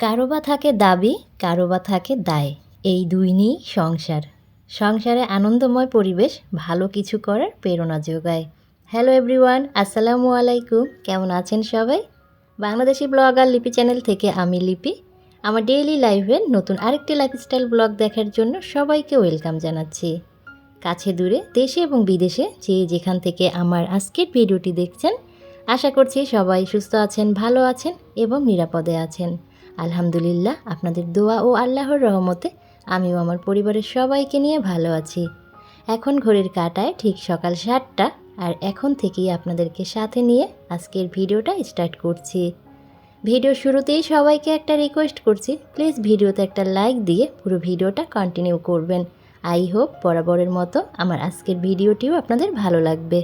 কারও বা থাকে দাবি, কারও বা থাকে দায়। এই দুই নিয়েই সংসার। সংসারে আনন্দময় পরিবেশ, ভালো কিছু করার প্রেরণা যোগায়। হ্যালো এভরিওয়ান আসসালামু আলাইকুম। কেমন আছেন সবাই? বাংলাদেশি ব্লগার লিপি চ্যানেল থেকে আমি লিপি। আমার ডেইলি লাইফের নতুন আরেকটি লাইফস্টাইল ব্লগ দেখার জন্য সবাইকে ওয়েলকাম জানাচ্ছি। কাছে দূরে, দেশে এবং বিদেশে যে যেখান থেকে আমার আজকের ভিডিওটি দেখছেন, আশা করছি সবাই সুস্থ আছেন, ভালো আছেন এবং নিরাপদে আছেন। আলহামদুলিল্লাহ, আপনাদের দোয়া ও আল্লাহর রহমতে আমিও আমার পরিবারের সবাইকে নিয়ে ভালো আছি। এখন ঘড়ির কাটায় ঠিক সকাল সাতটা, আর এখন থেকেই আপনাদেরকে সাথে নিয়ে আজকের ভিডিওটা স্টার্ট করছি। ভিডিও শুরুতেই সবাইকে একটা রিকোয়েস্ট করছি প্লিজ ভিডিওতে একটা লাইক দিয়ে পুরো ভিডিওটা কন্টিনিউ করবেন। আই হোপ বরাবরের মতো আমার আজকের ভিডিওটিও আপনাদের ভালো লাগবে।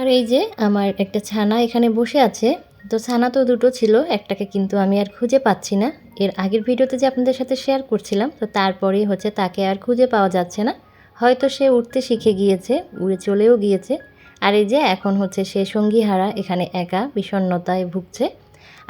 আর এই যে আমার একটা ছানা এখানে বসে আছে। তো ছানা তো দুটো ছিল, একটাকে কিন্তু আমি আর খুঁজে পাচ্ছি না। এর আগের ভিডিওতে যে আপনাদের সাথে শেয়ার করছিলাম, তো তারপরেই হচ্ছে তাকে আর খুঁজে পাওয়া যাচ্ছে না। হয়তো সে উঠতে শিখে গিয়েছে, উড়ে চলেও গিয়েছে। আর এই যে এখন হচ্ছে সে সঙ্গী হারা এখানে একা, বিষণ্ণতায় ভুগছে।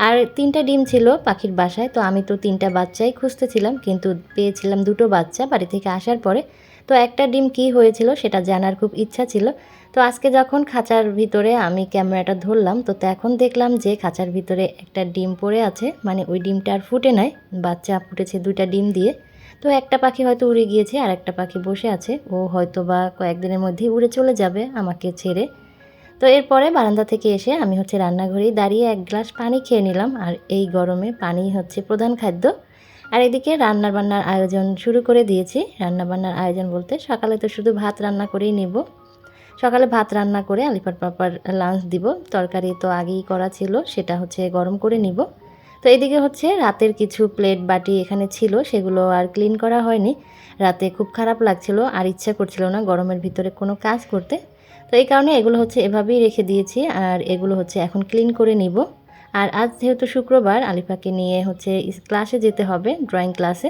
আর তিনটা ডিম ছিল পাখির বাসায়, তো আমি তো তিনটা বাচ্চাই খুঁজতেছিলাম, কিন্তু পেয়েছিলাম দুটো বাচ্চা বাড়ি থেকে আসার পরে। তো একটা ডিম কি হয়েছিল সেটা জানার খুব ইচ্ছা ছিল। তো আজকে যখন খাঁচার ভিতরে আমি ক্যামেরাটা ধরলাম, তো এখন দেখলাম যে খাঁচার ভিতরে একটা ডিম পড়ে আছে। মানে ওই ডিমটা আর ফুটে নাই, বাচ্চা ফুটেছে দুইটা ডিম দিয়ে। তো একটা পাখি হয়তো উড়ে গিয়েছে, আর একটা পাখি বসে আছে। ও হয়তো বা কয়েকদিনের মধ্যেই উড়ে চলে যাবে আমাকে ছেড়ে। তো এরপরে বারান্দা থেকে এসে আমি হচ্ছে রান্নাঘরেই দাঁড়িয়ে এক গ্লাস পানি খেয়ে নিলাম, আর এই গরমে পানি হচ্ছে প্রধান খাদ্য। আর এদিকে রান্নার বান্নার আয়োজন শুরু করে দিয়েছি। রান্না বান্নার আয়োজন বলতে সকালে তো শুধু ভাত রান্না করেই নেব। সকালে ভাত রান্না করে আলিপার পাপার লাঞ্চ দিব। তরকারি তো আগেই করা ছিল, সেটা হচ্ছে গরম করে নিব। তো এদিকে হচ্ছে রাতের কিছু প্লেট বাটি এখানে ছিল, সেগুলো আর ক্লিন করা হয়নি। রাতে খুব খারাপ লাগছিল, আর ইচ্ছা করছিল না গরমের ভিতরে কোনো কাজ করতে। তো এই কারণে এগুলো হচ্ছে এভাবেই রেখে দিয়েছি, আর এগুলো হচ্ছে এখন ক্লিন করে নিব। আর আজ যেহেতু শুক্রবার, আলিফাকে নিয়ে হচ্ছে ক্লাসে যেতে হবে ড্রয়িং ক্লাসে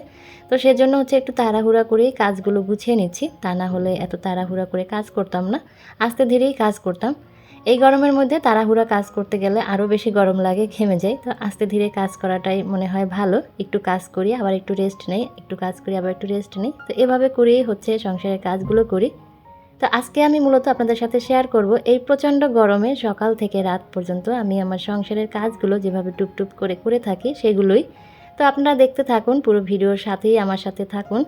তো সেজন্য হচ্ছে একটু তাড়াহুড়া করেই কাজগুলো গুছিয়ে নিচ্ছি। তা না হলে এত তাড়াহুড়া করে কাজ করতাম না। আস্তে ধীরেই কাজ করতাম। এই গরমের মধ্যে তাড়াহুড়া কাজ করতে গেলে আরও বেশি গরম লাগে, ঘেমে যায় তো আস্তে ধীরে কাজ করাটাই মনে হয় ভালো। একটু কাজ করি, আবার একটু রেস্ট নেই, একটু কাজ করি, আবার একটু রেস্ট নেই। তো এভাবে করেই হচ্ছে সংসারের কাজগুলো করি। তো আজকে আমি মূলত আপনাদের সাথে শেয়ার করব এই প্রচণ্ড গরমে সকাল থেকে রাত পর্যন্ত আমি আমার সংসারের কাজগুলো যেভাবে টুপটুপ করে করে থাকি সেগুলোই। তো আপনারা দেখতে থাকুন, পুরো ভিডিওর সাথেই আমার সাথে থাকুন।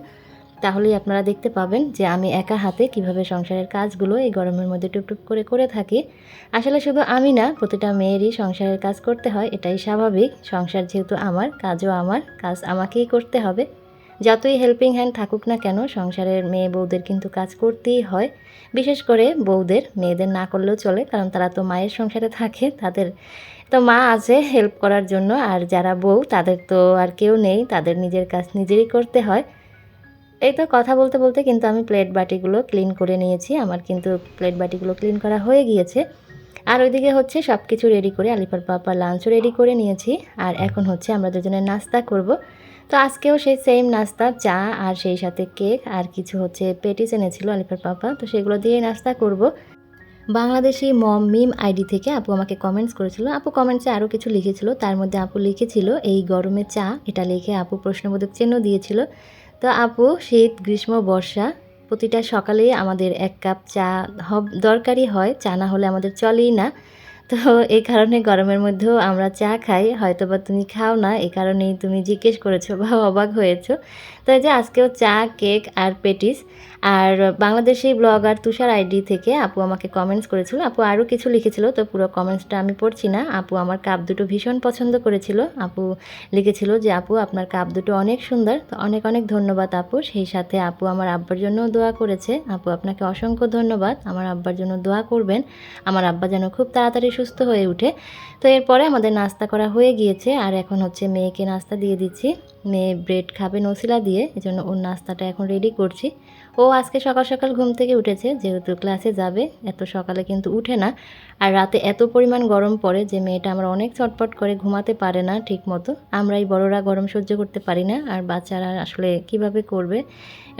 তাহলেই আপনারা দেখতে পাবেন যে আমি একা হাতে কীভাবে সংসারের কাজগুলো এই গরমের মধ্যে টুপটুপ করে করে থাকি। আসলে শুধু আমি না, প্রতিটা মেয়েরই সংসারের কাজ করতে হয়, এটাই স্বাভাবিক। সংসার যেহেতু আমার, কাজও আমার, কাজ আমাকেই করতে হবে। যতই হেল্পিং হ্যান্ড থাকুক না কেন, সংসারের মেয়ে বউদের কিন্তু কাজ করতেই হয়। বিশেষ করে বউদের, মেয়েদের না করলেও চলে, কারণ তারা তো মায়ের সংসারে থাকে, তাদের তো মা আছে হেল্প করার জন্য, আর যারা বউ, তাদের তো আর কেউ নেই, তাদের নিজের কাজ নিজেরই করতে হয়। এই তো কথা বলতে বলতে কিন্তু আমি প্লেট বাটিগুলো ক্লিন করে নিয়েছি, আমার কিন্তু প্লেট বাটিগুলো ক্লিন করা হয়ে গিয়েছে। আর ওইদিকে হচ্ছে সব কিছু রেডি করে আলিপার পাপা লাঞ্চও রেডি করে নিয়েছি, আর এখন হচ্ছে আমরা দুজনে নাস্তা করব। তো আজকেও সেই সেম নাস্তা, চা আর সেই সাথে কেক আর কিছু হচ্ছে পেটিস এনেছিল আলিফার পাপা। তো সেগুলো দিয়ে নাস্তা করব। বাংলাদেশি মম মিম আইডি থেকে আপু আমাকে কমেন্টস করেছিল। আপু কমেন্টসে আরও কিছু লিখেছিল। তার মধ্যে আপু লিখেছিল, এই গরমে চা। এটা লিখে আপু প্রশ্নবোধক চিহ্ন দিয়েছিল। তো আপু, শীত, গ্রীষ্ম, বর্ষা, প্রতিটা সকালেই আমাদের এক কাপ চা দরকারই হয়। চা না হলে আমাদের চলেই না। তো এই কারণে গরমের মধ্যেও আমরা চা খাই হয়তো বা তুমি খাও না এই কারণেই তুমি জিজ্ঞেস করেছ বা অবাক হয়েছো। তো যে আজকেও চা, কেক আর পেটিস আর বাংলাদেশি ব্লগার তুষার আইডি থেকে আপু আমাকে কমেন্টস করেছিল। আপু আরও কিছু লিখেছিল, তো পুরো কমেন্টসটা আমি পড়ছি না। আপু আমার কাপ দুটো ভীষণ পছন্দ করেছিল। আপু লিখেছিল যে, আপু, আপনার কাপ দুটো অনেক সুন্দর। তো অনেক অনেক ধন্যবাদ আপু। সেই সাথে আপু আমার আব্বার জন্যও দোয়া করেছে। আপু, আপনাকে অসংখ্য ধন্যবাদ। আমার আব্বার জন্য দোয়া করবেন। আমার আব্বা যেন খুব তাড়াতাড়ি সুস্থ হয়ে ওঠে তো এরপরে আমাদের নাস্তা করা হয়ে গিয়েছে। আর এখন হচ্ছে মেয়েকে নাস্তা দিয়ে দিচ্ছি। মেয়ে ব্রেড খাবে নসিলা দিয়ে। এজন্য ওর নাস্তাটা এখন রেডি করছি। ও আজকে সকাল সকাল ঘুম থেকে উঠেছে, যেহেতু ক্লাসে যাবে, এত সকালে কিন্তু উঠে না। আর রাতে এত পরিমাণ গরম পড়ে যে মেয়েটা আমরা অনেক চটপট করে ঘুমাতে পারে না ঠিক মতো আমরাই বড়রা গরম সহ্য করতে পারি না, আর বাচ্চারা আসলে কীভাবে করবে?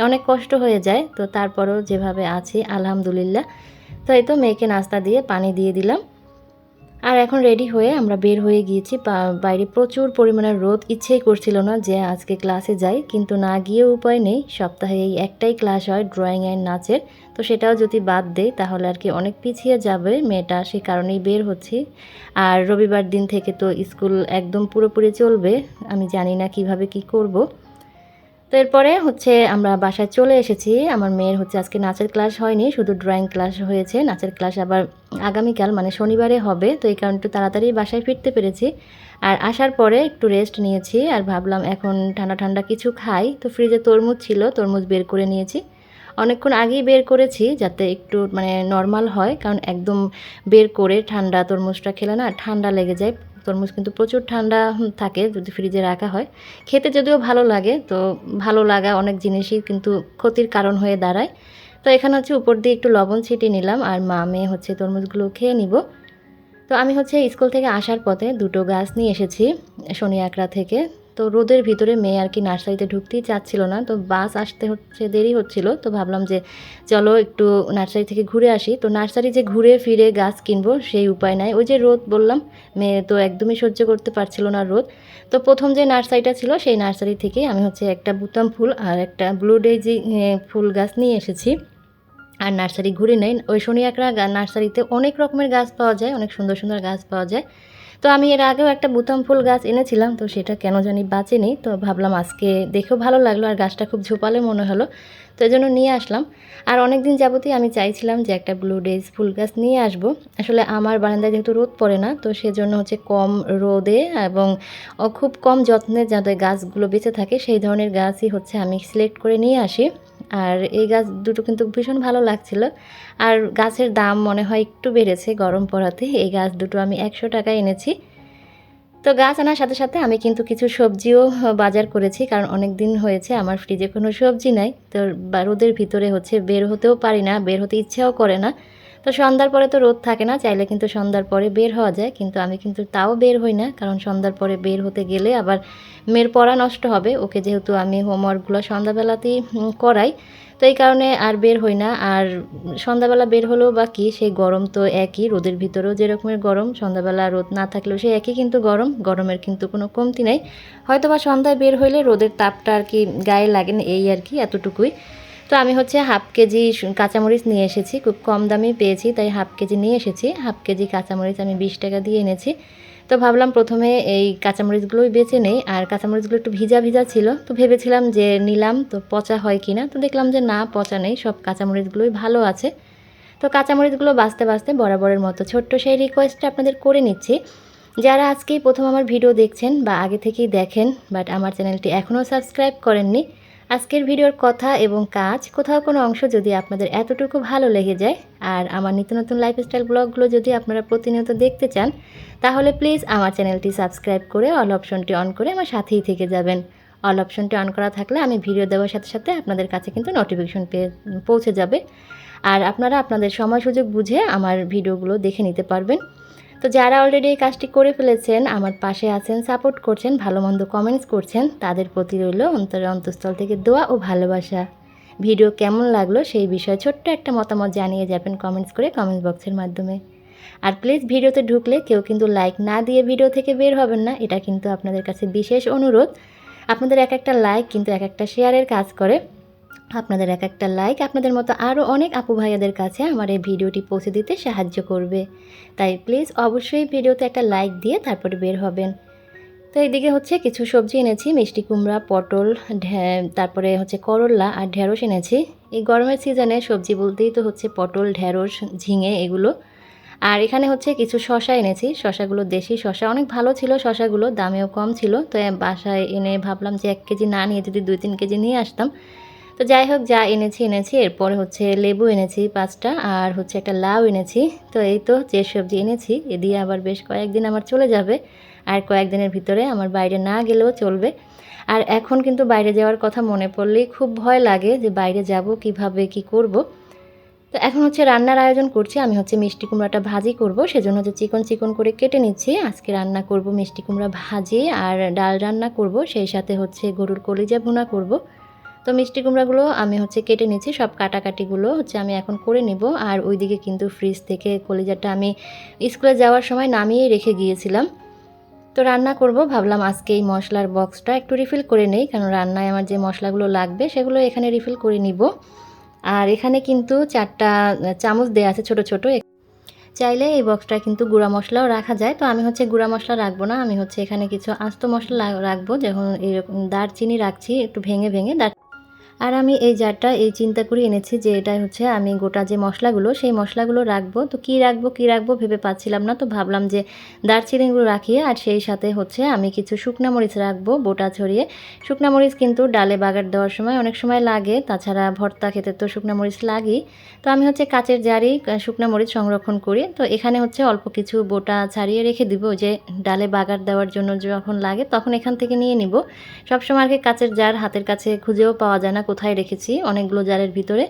অনেক কষ্ট হয়ে যায়, তো তারপরও যেভাবে আছি, আলহামদুলিল্লাহ। তো এই তো মেয়েকে নাস্তা দিয়ে পানি দিয়ে দিলাম। আর এখন রেডি হয়ে আমরা বের হয়ে গিয়েছি বাইরে প্রচুর পরিমাণে রোদ, ইচ্ছেই করছিল না যে আজকে ক্লাসে যাই, কিন্তু না গিয়ে উপায় নেই সপ্তাহে এই একটাই ক্লাস হয় ড্রয়িং অ্যান্ড নাচের, তো সেটাও যদি বাদ দেয় তাহলে আর কি অনেক পিছিয়ে যাবে মেয়েটা, সে কারণেই বের হচ্ছি। আর রবিবার দিন থেকে তো স্কুল একদম পুরোপুরি চলবে, আমি জানি না কীভাবে কি করব। তো এরপরে হচ্ছে আমরা বাসায় চলে এসেছি। আমার মেয়ের হচ্ছে আজকে নাচের ক্লাস হয়নি, শুধু ড্রয়িং ক্লাস হয়েছে। নাচের ক্লাস আবার আগামীকাল মানে শনিবারে হবে। তো এই কারণে একটু তাড়াতাড়ি বাসায় ফিরতে পেরেছি। আর আসার পরে একটু রেস্ট নিয়েছি আর ভাবলাম এখন ঠান্ডা ঠান্ডা কিছু খাই। তো ফ্রিজে তরমুজ ছিল, তরমুজ বের করে নিয়েছি। অনেকক্ষণ আগেই বের করেছি যাতে একটু মানে নর্মাল হয়। কারণ একদম বের করে ঠান্ডা তরমুজটা খেলে না ঠান্ডা লেগে যায়। তরমুজ কিন্তু প্রচুর ঠান্ডা থাকে যদি ফ্রিজে রাখা হয়। খেতে যদিও ভালো লাগে, তো ভালো লাগা অনেক জিনিসই কিন্তু ক্ষতির কারণ হয়ে দাঁড়ায়। তো এখানে হচ্ছে উপর দিয়ে একটু লবণ ছিটিয়ে নিলাম আর মা মেয়ে হচ্ছে তরমুজগুলো খেয়ে নিব। তো আমি হচ্ছে স্কুল থেকে আসার পথে দুটো গাছ নিয়ে এসেছি শনি আকড়া থেকে। তো রোদের ভিতরে মেয়ে আর কি নার্সারিতে ঢুকতেই চাচ্ছিল না। তো বাস আসতে হচ্ছে, দেরি হচ্ছিল। তো ভাবলাম যে চলো একটু নার্সারি থেকে ঘুরে আসি। তো নার্সারি যে ঘুরে ফিরে গাছ কিনবো সেই উপায় নাই। ওই যে রোদ বললাম, মেয়ে তো একদমই সহ্য করতে পারছিল না রোদ। তো প্রথম যে নার্সারিটা ছিল সেই নার্সারি থেকে আমি হচ্ছে একটা বুতাম ফুল আর একটা ব্লু ডেজি ফুল গাছ নিয়ে এসেছি। আর নার্সারি ঘুরে নেই। ওই শনি একরা নার্সারিতে অনেক রকমের গাছ পাওয়া যায়, অনেক সুন্দর সুন্দর গাছ পাওয়া যায়। তো আমি এর আগেও একটা বুতাম ফুল গাছ এনেছিলাম, তো সেটা কেন জানি বাঁচেনি, তো ভাবলাম আজকে দেখেও ভালো লাগল আর গাছটা খুব ঝোপালে মনে হলো, তো জন্য নিয়ে আসলাম। আর অনেক দিন যাবতই আমি চাইছিলাম যে একটা ব্লু ডেজ ফুল গাছ নিয়ে আসব, আসলে আমার বারান্দায় যেহেতু রোদ পড়ে না, তো সেজন্য হচ্ছে কম রোদে এবং খুব কম যত্নে যাতে গাছগুলো বেঁচে থাকে, সেই ধরনের গাছই হচ্ছে আমি সিলেক্ট করে নিয়ে আসি। আর এই গাছ দুটো কিন্তু ভীষণ ভালো লাগছিল। আর গাছের দাম মনে হয় একটু বেড়েছে গরম পড়াতে। এই গাছ দুটো আমি একশো টাকা এনেছি। তো গাছ আনার সাথে সাথে আমি কিন্তু কিছু সবজিও বাজার করেছি, কারণ অনেক দিন হয়েছে আমার ফ্রিজে কোনো সবজি নাই। তো রোদের ভিতরে হচ্ছে বের হতেও পারি না, বের হতে ইচ্ছাও করে না। তো সন্ধ্যার পরে তো রোদ থাকে না, চাইলে কিন্তু সন্ধ্যার পরে বের হওয়া যায়, কিন্তু আমি কিন্তু তাও বের হই না, কারণ সন্ধ্যার পরে বের হতে গেলে আবার মেয়ের পড়া নষ্ট হবে, ওকে যেহেতু আমি হোমওয়ার্কগুলো সন্ধ্যাবেলাতেই করাই, তো এই কারণে আর বের হই না, আর সন্ধ্যাবেলা বের হলেও বা কি, সেই গরম তো একই, রোদের ভিতরেও যেরকমের গরম, সন্ধ্যাবেলা রোদ না থাকলেও সেই একই কিন্তু গরম, গরমের কিন্তু কোনো কমতি নেই হয়তো বা সন্ধ্যায় বের হইলে রোদের তাপটা আর কি গায়ে লাগে না, এই আর কি, এতটুকুই তো আমি হচ্ছে হাফ কেজি কাঁচামরিচ নিয়ে এসেছি। খুব কম দামে পেয়েছি, তাই হাফ কেজি নিয়ে এসেছি। হাফ কেজি কাঁচামরিচ আমি বিশ টাকা দিয়ে এনেছি। তো ভাবলাম প্রথমে এই কাঁচামরিচগুলোই বেছে নেই, আর কাঁচামরিচগুলো একটু ভিজা ভিজা ছিল। তো ভেবেছিলাম যে নিলাম, তো পচা হয় কি না তো দেখলাম যে না, পচা নেই, সব কাঁচামরিচগুলোই ভালো আছে। তো কাঁচামরিচগুলো বাঁচতে বাঁচতে বরাবরের মতো ছোট্ট সেই রিকোয়েস্টটা আপনাদের করে নিচ্ছি। যারা আজকেই প্রথম আমার ভিডিও দেখছেন বা আগে থেকেই দেখেন বাট আমার চ্যানেলটি এখনও সাবস্ক্রাইব করেননি আজকের ভিডিওর কথা এবং কাজ, কোথাও কোনো অংশ যদি আপনাদের এতটুকু ভালো লেগে যায়, আর আমার নিত্য নতুন লাইফস্টাইল ব্লগগুলো যদি আপনারা প্রতিনিয়ত দেখতে চান, তাহলে প্লিজ আমার চ্যানেলটি সাবস্ক্রাইব করে অল অপশনটি অন করে আমার সাথেই থেকে যাবেন। অল অপশনটি অন করা থাকলে আমি ভিডিও দেওয়ার সাথে সাথে আপনাদের কাছে কিন্তু নোটিফিকেশন পেয়ে, পৌঁছে যাবে। আর আপনারা আপনাদের সময় সুযোগ বুঝে আমার ভিডিওগুলো দেখে নিতে পারবেন। তো যারা অলরেডি এই কাজটি করে ফেলেছেন, আমার পাশে আছেন সাপোর্ট করছেন, ভালো মন্দ কমেন্টস করছেন, তাদের প্রতি রইল অন্তরের অন্তঃস্থল থেকে দোয়া ও ভালোবাসা। ভিডিও কেমন লাগল সেই বিষয়ে ছোট্ট একটা মতামত জানিয়ে যাবেন কমেন্টস করে কমেন্ট বক্সের মাধ্যমে। আর প্লিজ ভিডিওতে ঢুকলে কেউ কিন্তু লাইক না দিয়ে ভিডিও থেকে বের হবেন না, এটা কিন্তু আপনাদের কাছে বিশেষ অনুরোধ। আপনাদের এক একটা লাইক কিন্তু এক একটা শেয়ারের কাজ করে। আপনাদের এক একটা লাইক আপনাদের মতো আরও অনেক আপু ভাইয়াদের কাছে আমার এই ভিডিওটি পৌঁছে দিতে সাহায্য করবে। তাই প্লিজ অবশ্যই ভিডিওতে একটা লাইক দিয়ে তারপরে বের হবেন। তো এইদিকে হচ্ছে কিছু সবজি এনেছি, মিষ্টি কুমড়া, পটল তারপরে হচ্ছে করল্লা আর ঢ্যাঁড়স এনেছি। এই গরমের সিজনে সবজি বলতেই তো হচ্ছে পটল ঢ্যাঁড়স ঝিঙে এগুলো। আর এখানে হচ্ছে কিছু শশা এনেছি, শশাগুলো দেশি শশা। অনেক ভালো ছিল শশাগুলো, দামেও কম ছিল। তো বাসায় এনে ভাবলাম যে এক কেজি না নিয়ে যদি দুই তিন কেজি নিয়ে আসতাম তো যাই হোক, যা এনেছি এনেছি। এরপরে হচ্ছে লেবু এনেছি পাঁচটা, আর হচ্ছে একটা লাউ এনেছি। তো এই তো যে সবজি এনেছি, এ দিয়ে আবার বেশ কয়েকদিন আমার চলে যাবে। আর কয়েকদিনের ভিতরে আমার বাইরে না গেলেও চলবে। আর এখন কিন্তু বাইরে যাওয়ার কথা মনে পড়লেই খুব ভয় লাগে যে বাইরে যাব কীভাবে, কি করব। তো এখন হচ্ছে রান্নার আয়োজন করছি। আমি হচ্ছে মিষ্টি কুমড়াটা ভাজি করব। সেজন্য হচ্ছে চিকন চিকন করে কেটে নিচ্ছি। আজকে রান্না করব মিষ্টি কুমড়া ভাজি আর ডাল রান্না করব। সেই সাথে হচ্ছে গরুর কলিজা ভুনা করব। তো মিষ্টি কুমড়াগুলো আমি হচ্ছে কেটে নিচ্ছি সব কাটাকাটিগুলো হচ্ছে আমি এখন করে নিব। আর ওইদিকে কিন্তু ফ্রিজ থেকে কলিজাটা আমি স্কুলে যাওয়ার সময় নামিয়ে রেখে গিয়েছিলাম। তো রান্না করব। ভাবলাম আজকে এই মশলার বক্সটা একটু রিফিল করে নেই। কারণ রান্নায় আমার যে মশলাগুলো লাগবে সেগুলো এখানে রিফিল করে নিব। আর এখানে কিন্তু চারটা চামচ দেওয়া আছে ছোট ছোট। চাইলে এই বক্সটা কিন্তু গুঁড়া মশলাও রাখা যায়। তো আমি হচ্ছে গুঁড়া মশলা রাখব না। আমি হচ্ছে এখানে কিছু আস্ত মশলা রাখব। যখন এরকম দারচিনি রাখছি একটু ভেঙে ভেঙে। দার আর আমি এই জারটা এই চিন্তা করে এনেছি যে এটা হচ্ছে আমি গোটা যে মশলাগুলো, সেই মশলাগুলো রাখব। তো কি রাখব কি রাখব ভেবে পাচ্ছিলাম না। তো ভাবলাম যে দারচিনিগুলো রাখি আর সেই সাথে হচ্ছে আমি কিছু শুকনা মরিচ রাখব বোটা ছড়িয়ে। শুকনা মরিচ কিন্তু ডালে বাগার দেওয়ার সময় অনেক সময় লাগে, তাছাড়া ভর্তা খেতে তো শুকনা মরিচ লাগেই। তো আমি হচ্ছে কাচের জারি শুকনা মরিচ সংরক্ষণ করি। তো এখানে হচ্ছে অল্প কিছু বোটা ছাড়িয়ে রেখে দিব যে ডালে বাগার দেওয়ার জন্য যখন লাগে তখন এখান থেকে নিয়ে নিব। সবসময় আর কি কাচের জার হাতের কাছে খুঁজেও পাওয়া যায় না কোথায় রেখেছি, অনেকগুলো জারের ভিতরে।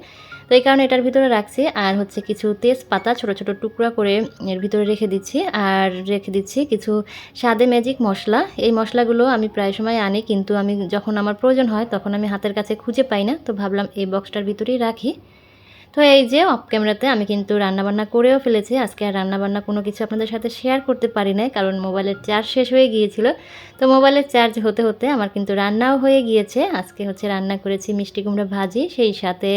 তো এই কারণে এটার ভিতরে রাখছি। আর হচ্ছে কিছু তেজপাতা, ছোট ছোট টুকরা করে এর ভিতরে রেখে দিচ্ছি। আর রেখে দিচ্ছি কিছু স্বাদে ম্যাজিক মশলা। এই মশলাগুলো আমি প্রায় সময় আনি, কিন্তু আমি যখন আমার প্রয়োজন হয়, তখন আমি হাতের কাছে খুঁজে পাই না। তো ভাবলাম এই বক্সটার ভিতরেই রাখি। তো এই যে অফ ক্যামেরাতে আমি কিন্তু রান্নাবান্না করেও ফেলেছি। আজকে আর রান্নাবান্না কোনো কিছু আপনাদের সাথে শেয়ার করতে পারি নাই, কারণ মোবাইলের চার্জ শেষ হয়ে গিয়েছিল। তো মোবাইলের চার্জ হতে হতে আমার কিন্তু রান্নাও হয়ে গিয়েছে। আজকে হচ্ছে রান্না করেছি মিষ্টি কুমড়া ভাজি, সেই সাথে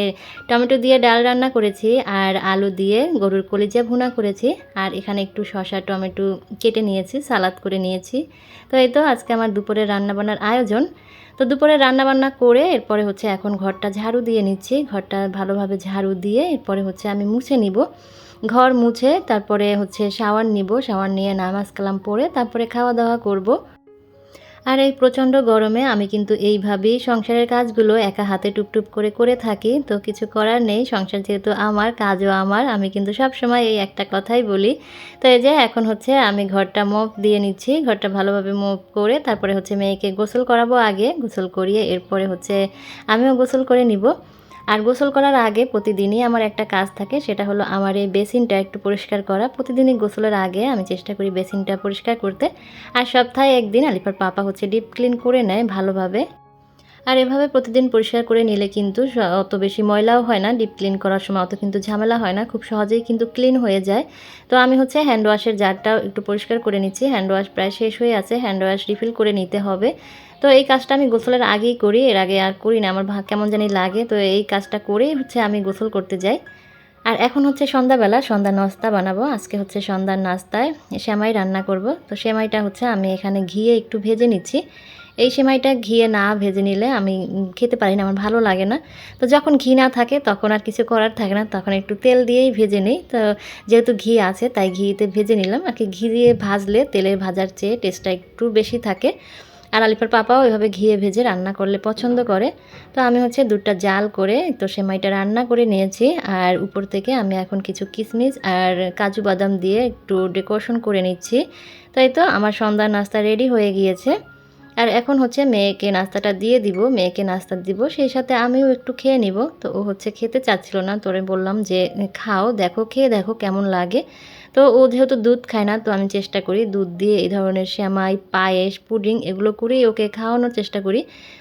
টমেটো দিয়ে ডাল রান্না করেছি, আর আলু দিয়ে গরুর কলিজা ভুনা করেছি, আর এখানে একটু শসা, টমেটো কেটে নিয়েছি, সালাদ করে নিয়েছি। তো এই তো আজকে আমার দুপুরের রান্নাবান্নার আয়োজন। তো দুপুরে রান্নাবান্না করে এরপরে হচ্ছে এখন ঘরটা ঝাড়ু দিয়ে নিচ্ছি। ঘরটা ভালোভাবে ঝাড়ু দিয়ে এরপরে হচ্ছে আমি মুছে নিব। ঘর মুছে তারপরে হচ্ছে শাওয়ার নিব। শাওয়ার নিয়ে নামাজ কালাম পড়ে তারপরে খাওয়া দাওয়া করব। আর এই প্রচণ্ড গরমে আমি কিন্তু এইভাবেই সংসারের কাজগুলো একা হাতে টুপটুপ করে করে থাকি, তো কিছু করার নেই। সংসার যেহেতু আমার, কাজও আমার, আমি কিন্তু সবসময় এই একটা কথাই বলি। তো এই যে এখন হচ্ছে আমি ঘরটা মোপ দিয়ে নিচ্ছি, ঘরটা ভালোভাবে মোপ করে তারপরে হচ্ছে মেয়েকে গোসল করাবো আগে, গোসল করিয়ে এরপরে হচ্ছে আমিও গোসল করে নিব। আর গোসল করার আগে প্রতিদিনই আমার একটা কাজ থাকে, সেটা হলো আমার এই বেসিনটা একটু পরিষ্কার করা। প্রতিদিনই গোসলের আগে আমি চেষ্টা করি বেসিনটা পরিষ্কার করতে। আর সপ্তাহে একদিন আলিফার পাপা হচ্ছে ডিপ ক্লিন করে নেয় ভালোভাবে। আর এভাবে প্রতিদিন পরিষ্কার করে নিলে কিন্তু অত বেশি ময়লাও হয় না, ডিপ ক্লিন করার সময় অত কিন্তু ঝামেলা হয় না, খুব সহজেই কিন্তু ক্লিন হয়ে যায়। তো আমি হচ্ছে হ্যান্ড ওয়াশের জারটাও একটু পরিষ্কার করে নিচ্ছি, হ্যান্ড ওয়াশ প্রায় শেষ হয়ে আছে, হ্যান্ড ওয়াশ রিফিল করে নিতে হবে। তো এই কাজটা আমি গোসলের আগেই করি, এর আগে আর করি না, আমার কেমন জানি লাগে। তো এই কাজটা করেই হচ্ছে আমি গোসল করতে যাই। আর এখন হচ্ছে সন্ধ্যাবেলা, সন্ধ্যা নাস্তা বানাবো। আজকে হচ্ছে সন্ধ্যার নাস্তায় সেমাই রান্না করব। তো সেমাইটা হচ্ছে আমি এখানে ঘিয়ে একটু ভেজে নিচ্ছি। এই সেমাইটা ঘিয়ে না ভেজে নিলে আমি খেতে পারি না, আমার ভালো লাগে না। তো যখন ঘি না থাকে, তখন আর কিছু করার থাকে না, তখন একটু তেল দিয়েই ভেজে নিই। তো যেহেতু ঘি আছে, তাই ঘিতে ভেজে নিলাম। আর কি ঘি দিয়ে ভাজলে তেলের ভাজার চেয়ে টেস্টটা একটু বেশি থাকে। আর আলিফার পাপাও ওইভাবে ঘিয়ে ভেজে রান্না করলে পছন্দ করে। তো আমি হচ্ছে দুধটা জাল করে, তো সেমাইটা রান্না করে নিয়েছি। আর উপর থেকে আমি এখন কিছু কিশমিশ আর কাজু বাদাম দিয়ে একটু ডেকোরেশন করে নিচ্ছি। তাই তো আমার সন্ধ্যার নাস্তা রেডি হয়ে গিয়েছে। আর এখন হচ্ছে মেয়েকে নাস্তাটা দিয়ে দিব, মেয়েকে নাস্তা দিব, সেই সাথে আমিও একটু খেয়ে নিব। তো ও হচ্ছে খেতে চাচ্ছিল না তোরে বললাম যে, খাও, দেখো, খেয়ে দেখো কেমন লাগে। তো ও যেহেতু দুধ খায় না, তো আমি চেষ্টা করি দুধ দিয়ে এই ধরনের শ্যামাই পায়েস, পুডিং এগুলো করেই ওকে খাওয়ানোর চেষ্টা করি।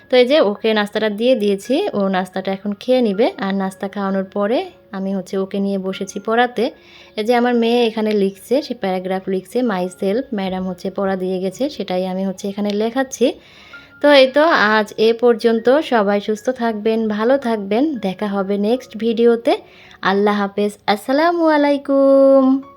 তো এই যে ওকে নাস্তাটা দিয়ে দিয়েছি, ও নাস্তাটা এখন খেয়ে নিবে। আর নাস্তা খাওয়ানোর পরে আমি হচ্ছে ওকে নিয়ে বসেছি পড়াতে। এই যে আমার মেয়ে এখানে লিখছে, সে প্যারাগ্রাফ লিখছে মাই সেলফ ম্যাডাম হচ্ছে পড়া দিয়ে গেছে, সেটাই আমি হচ্ছে এখানে লেখাচ্ছি। তো এই তো আজ এ পর্যন্ত, সবাই সুস্থ থাকবেন, ভালো থাকবেন, দেখা হবে নেক্সট ভিডিওতে আল্লাহ হাফেজ, আসসালামু আলাইকুম।